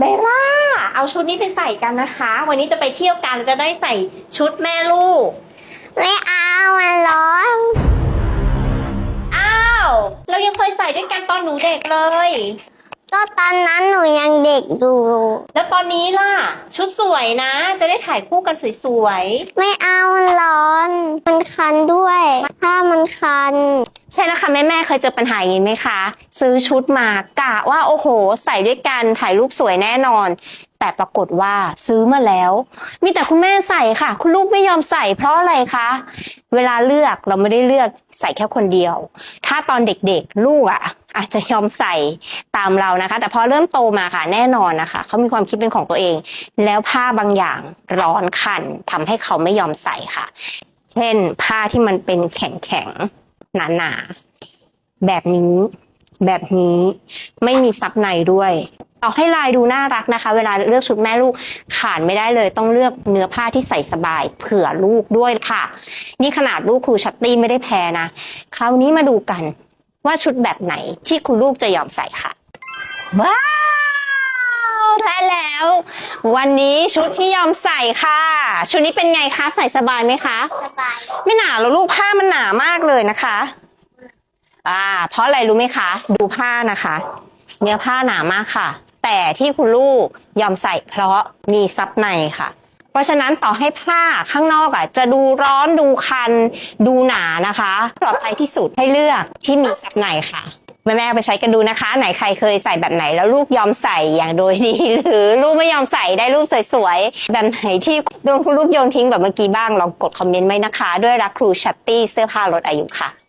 เบลล่า เอาชุดนี้ไปใส่กันนะคะ วันนี้จะไปเที่ยวกันจะได้ใส่ชุดแม่ลูก ไม่เอามันร้อน อ้าว เรายังเคยใส่ด้วยกันตอนหนูเด็กเลย ก็ตอนนั้นหนูยังเด็กอยู่ แล้วตอนนี้ล่ะ ชุดสวยนะ จะได้ถ่ายคู่กันสวยไม่เอามันร้อน มันคันด้วย ถ้ามันคันๆ ใช่แล้วค่ะแม่แม่เคยเจอปัญหาอย่างนี้ไหมคะ ซื้อชุดมากะว่าโอ้โห ใส่ด้วยกันถ่ายรูปสวยแน่นอน แต่ปรากฏว่าซื้อมาแล้ว มีแต่คุณแม่ใส่ค่ะ คุณลูกไม่ยอมใส่เพราะอะไรคะเวลาเลือกเราไม่ได้เลือกใส่แค่คนเดียว ถ้าตอนเด็กๆ ลูกอะ อาจจะยอมใส่ตามเรานะคะ แต่พอเริ่มโตมาค่ะแน่นอนนะคะเขามีความคิดเป็นของตัวเอง แล้วผ้าบางอย่างร้อนคันทำให้เขาไม่ยอมใส่ค่ะ เช่น ผ้าที่มันเป็นแข็งๆ หนาๆแบบนี้ แบบนี้ไม่มีซับในด้วยเอาให้ลายดูน่ารักนะคะ เวลาเลือกชุดแม่ลูกขาดไม่ได้เลย ต้องเลือกเนื้อผ้าที่ใส่สบายเผื่อลูกด้วยค่ะ นี่ขนาดลูกครูชัตตี้ไม่ได้แพ้นะ คราวนี้มาดูกันว่าชุดแบบไหนที่คุณลูกจะยอมใส่ค่ะว้า วแท้แล้ว วันนี้ชุดที่ยอมใส่ค่ะ ชุดนี้เป็นไงคะใส่สบายไหมคะ สบาย ไม่หนาแล้วลูกผ้ามันหนามากเลยนะคะ อ่า เพราะอะไรรู้ไหมคะ ดูผ้านะคะ เนื้อผ้าหนามากค่ะ แต่ที่คุณลูกยอมใส่เพราะมีซับในค่ะเพราะฉะนั้นต่อให้ผ้าข้างนอกอะจะดูร้อนดูคัน ดูหนานะคะ ปลอดภัยที่สุดให้เลือกที่มีซับในค่ะ แม่ๆไปใช้กันดูนะคะ ไหนใครเคยใส่แบบไหนแล้วลูกยอมใส่อย่างโดยดี หรือลูกไม่ยอมใส่ได้รูปสวยๆ แบบไหนที่โดนคุณลูกโยนทิ้งแบบเมื่อกี้บ้างลองกดคอมเมนต์ไว้นะคะ ด้วยรักครูชัตตี้เสื้อผ้าลดอายุค่ะ